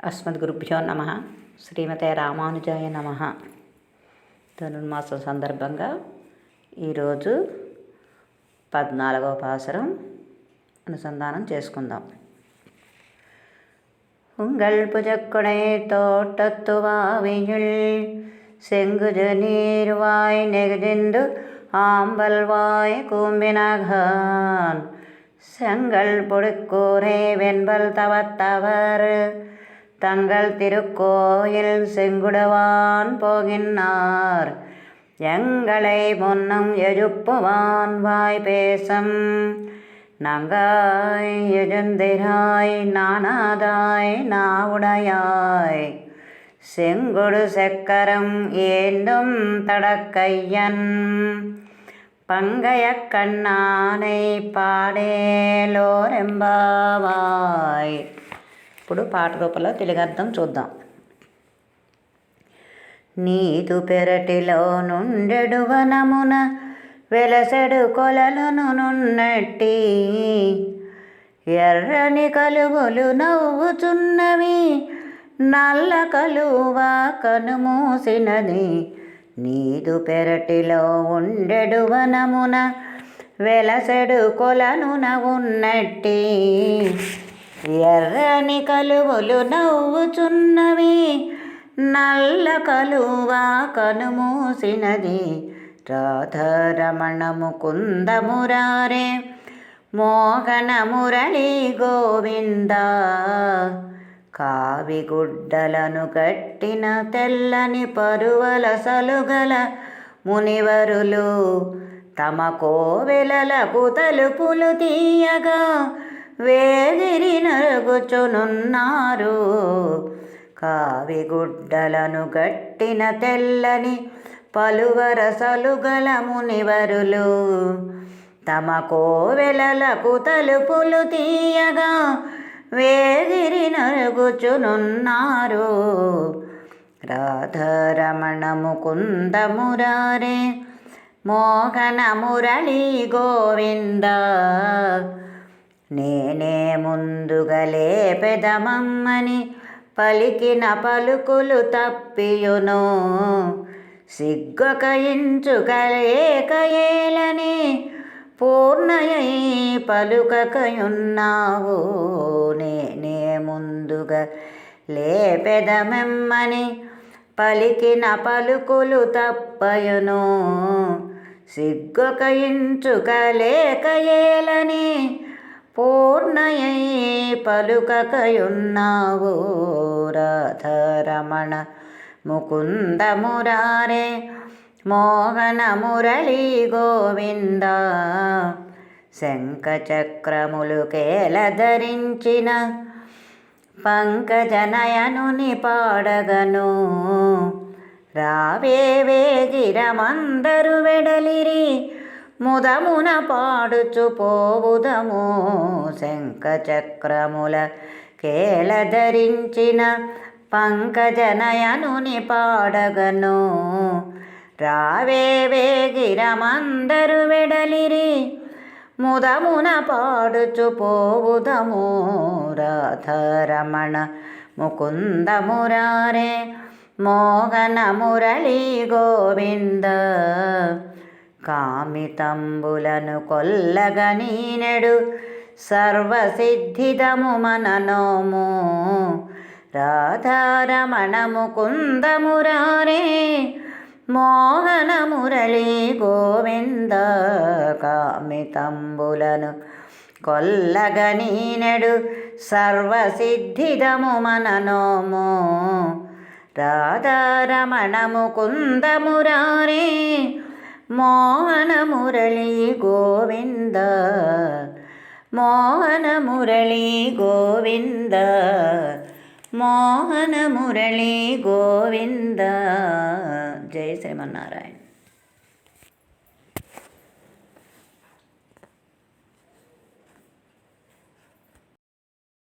అస్మద్గురుభ్యో నమ శ్రీమతే రామానుజాయ నమ ధనుర్మాసం సందర్భంగా ఈరోజు పద్నాలుగవ పాసరం అనుసంధానం చేసుకుందాం உங்கள் புஜக்குடை தோட்டத்துவாவியுள் செங்குஜ நீர்வாய் நெகுதிந்து ஆம்பல்வாய் கூம்பினகான் செங்கல் பொடுக்கூரே வெண்பல் தவத்தவர் தங்கள் திருக்கோயில் செங்குடவான் போகின்றார் எங்களை முன்னும் எஜுப்புவான் வாய் பேசம். நங்காய் எழுந்திராய் நானாதாய் நாவுடையாய். செங்குடு செக்கரம் ஏந்தும் தடக்கையன். பங்கைய கண்ணானை பாடேலோரெம்பாவாய். ఇప్పుడు పాట రూపంలో తెలుగు అర్థం చూద్దాం. నీదు పెరటిలో నుండెడు వనమున వెలసెడు కొలలను నున్నట్టి ఎర్రని కలువలు నవ్వుచున్నవి నల్ల కలువ కనుమూసినది నీదు పెరటిలో ఉండెడు వనమున వెలసెడు కొలను ఉన్నట్టి ఎర్రని కలువలు నవ్వుచున్నవి నల్ల కలువ కనుమూసినది. రాధారమణము కుందమురారే మోహన మురళి గోవింద కావిగుడ్డలను కట్టిన తెల్లని పరువల సలుగల మునివరులు తమ కోవెలలకు తలుపులు తీయగా వేదిరి నరుగుచునున్నారు. కావిగుడ్డలను గట్టిన తెల్లని పలువరసలు గల మునివరులు తమ కోవెలలకు తలుపులు తీయగా వేగిరి నరుగుచునున్నారు. రాధారమణ ముకుందమురారే మోహన మురళి గోవింద నేనే ముందుగా లేపెదమమ్మని పలికిన పలుకులు తప్పియును. సిగ్గొకయించుకలేకయేలని పూర్ణయై పలుకకయున్నావు. నేనే ముందుగా లేపెదమెమ్మని పలికిన పలుకులు తప్పయును. సిగ్గొకయించుకలేకయేలని పూర్ణయై పలుకకయున్నావు రాధారమణ ముకుంద మురారే మోహన మురళి గోవింద శంఖచక్రములు కేల ధరించిన పంకజనయనుని పాడగను రావే వేగిరమందరు వెడలిరి ముదమున పాడుచు పోవుదము. శంఖచక్రముల కేల ధరించిన పంకజనయనుని పాడగను. రావే వేగిరమందరు వెడలిరి. ముదమున పాడుచు పోవుదము. రాధారమణ ముకుందమురారే మోహన మురళి గోవింద. కామితంబులను కొల్లగనీనెడు సర్వసిద్ధిదము మననోము. రాధారమణము కుందమురారే మోహన మురళి గోవింద కామితంబులను కొల్లగనీనెడు సర్వసిద్ధిదము మననోము. రాధారమణము కుందమురారే మోహన మురళి గోవింద మోహన మురళి గోవింద మోహన మురళి గోవింద జయ శ్రీమన్నారాయణ